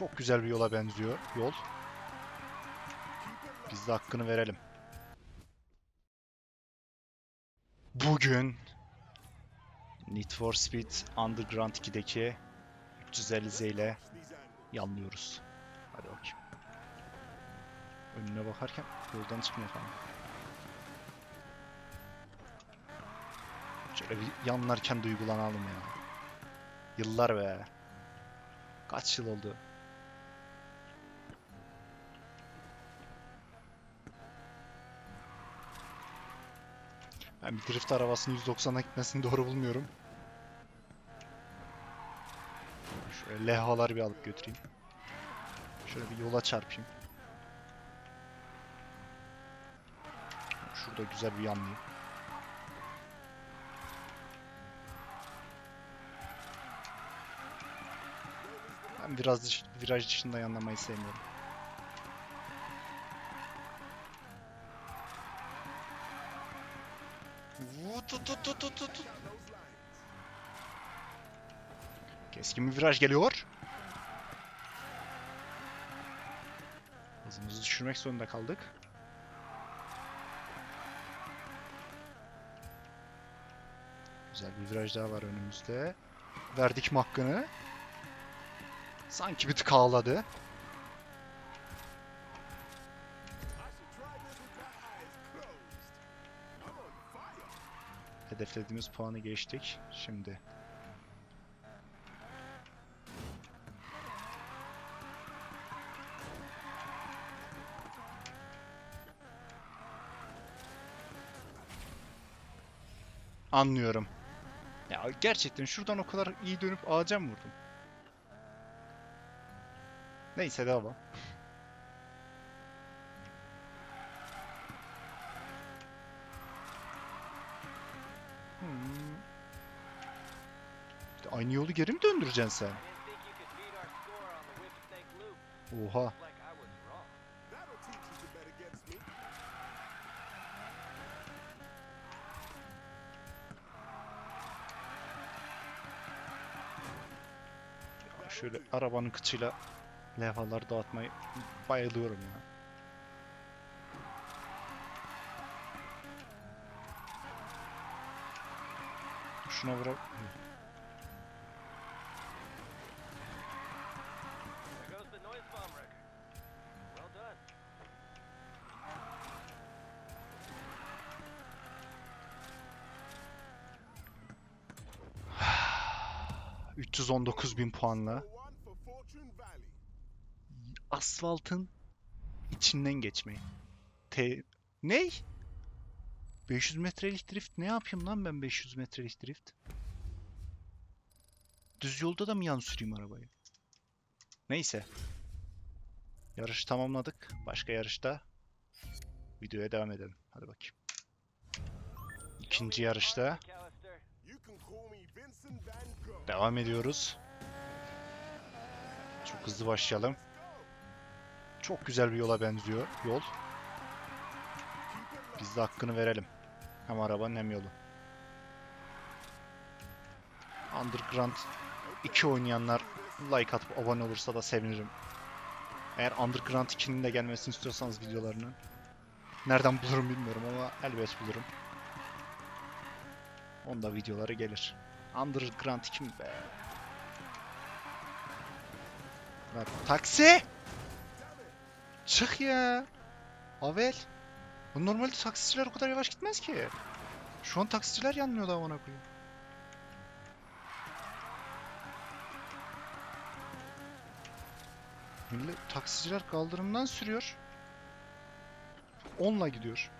Çok güzel bir yola benziyor yol. Biz de hakkını verelim. Bugün Need for Speed Underground 2'deki 350 Z ile yanlıyoruz. Hadi bakayım. Önüne bakarken yoldan çıkmıyor falan. Şöyle bir yanlarken duygulanalım ya. Yıllar be. Kaç yıl oldu? Ben bir drift arabasının 190'a gitmesini doğru bulmuyorum. Şöyle levhaları bir alıp götüreyim. Şöyle bir yola çarpayım. Şurada güzel bir yanlayayım. Ben biraz viraj dışında yanlamayı sevmiyorum. Tut, tut, tut, tut, tut. Keskin bir viraj geliyor. Hızımızı düşürmek zorunda kaldık. Güzel bir viraj daha var önümüzde. Verdik mi hakkını? Sanki bir tık ağladı. Hedeflediğimiz puanı geçtik. Şimdi. Anlıyorum. Ya gerçekten şuradan o kadar iyi dönüp ağaca mı vurdum? Neyse devam. Hmm. Aynı yolu geri mi döndüreceksin sen? Oha. Şöyle arabanın kıçıyla levhaları dağıtmayı bayılıyorum ya. Well done. 319 bin puanla asfaltın içinden geçmeyi. Te... Ney? 500 metrelik drift ne yapayım lan ben 500 metrelik drift? Düz yolda da mı yan süreyim arabayı? Neyse. Yarışı tamamladık. Başka yarışta videoya devam edelim. Hadi bakayım. İkinci yarışta devam ediyoruz. Çok hızlı başlayalım. Çok güzel bir yola benziyor yol. Biz de hakkını verelim. Hem arabanın hem yolun. Underground 2 oynayanlar like atıp abone olursa da sevinirim. Eğer Underground 2'nin de gelmesini istiyorsanız videolarının nereden bulurum bilmiyorum ama elbet bulurum. Onda videoları gelir. Underground 2 mi be? Lan taksi! Çık ya. Avel. Bu normalde taksiciler o kadar yavaş gitmez ki. Şu an taksiciler yanmıyor da amına koyayım. Millet taksiciler kaldırımdan sürüyor. Onunla gidiyor.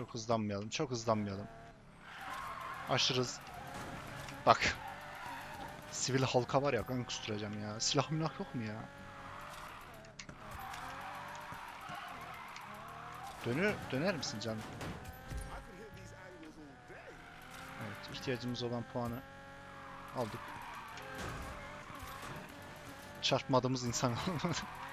Çok hızlanmayalım, çok hızlanmayalım. Aşırı hız- Bak. Sivil halka var ya kan kusturacağım ya. Silah milah yok mu ya? Dönür, döner misin canım? Evet, ihtiyacımız olan puanı aldık. çarpmadığımız insan kalmadı.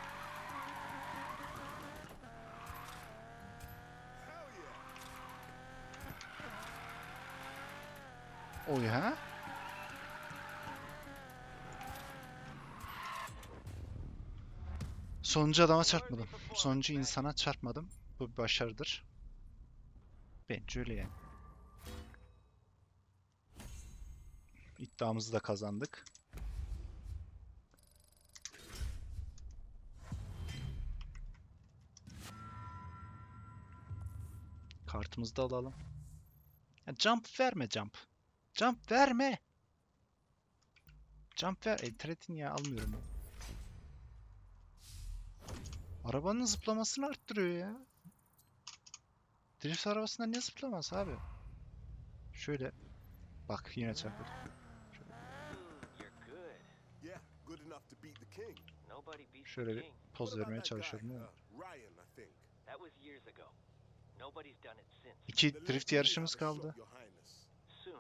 Oy ha? Sonuncu adama çarpmadım. Sonuncu insana çarpmadım. Bu bir başarıdır. Bence öyle. İddiamızı da kazandık. Kartımızı da alalım. Jump verme jump. Jump verme. Jump ver. Etretin ya almıyorum. Arabanın zıplamasını arttırıyor ya. Drift arabasında ne zıplaması abi? Şöyle. Bak yine çarpıldı. Şöyle bir poz vermeye çalışıyorum uh. İki drift yarışımız kaldı.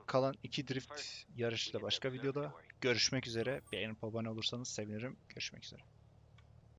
Kalan iki drift the başka videoda görüşmek üzere. Beğenip abone olursanız sevinirim. Görüşmek üzere.